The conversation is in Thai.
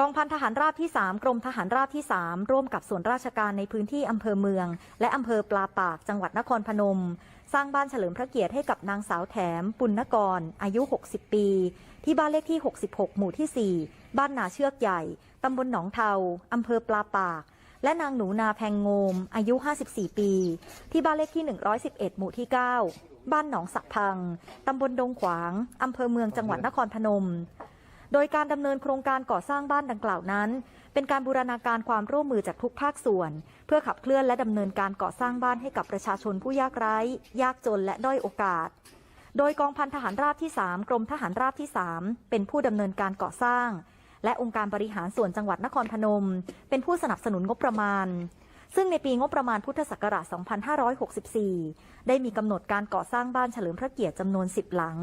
กองพันทหารราบที่ 3 กรมทหารราบที่ 3 ร่วมกับส่วนราชการในพื้นที่อำเภอเมือง และอำเภอปลาปากจังหวัดนครพนม สร้างบ้านเฉลิมพระเกียรติให้กับนางสาวแถม ปุณณกร อายุ 60 ปี ที่บ้านเลขที่ 66 หมู่ที่ 4 บ้านนาเชือกใหญ่ตำบลหนองเทาอำเภอปลาปาก และนางหนูนาแพงโงม อายุ 54 ปี ที่บ้านเลขที่ 111 หมู่ที่ 9 บ้านหนองสักพังตำบลดงขวางอำเภอเมืองจังหวัดนครพนม โดยการดำเนินโครงการก่อสร้างบ้านดังกล่าวนั้น เป็นการบูรณาการความร่วมมือจากทุกภาคส่วน เพื่อขับเคลื่อนและดำเนินการก่อสร้างบ้านให้กับประชาชนผู้ยากไร้ ยากจนและด้อยโอกาส โดยกองพันทหารราบที่ 3 กรมทหารราบที่ 3 เป็นผู้ดำเนินการก่อสร้าง และองค์การบริหารส่วนจังหวัดนครพนม เป็นผู้สนับสนุนงบประมาณซึ่งในปีงบประมาณพุทธศักราช 2564 ได้มีกำหนดการก่อสร้างบ้านเฉลิมพระเกียรติจำนวน 10 หลัง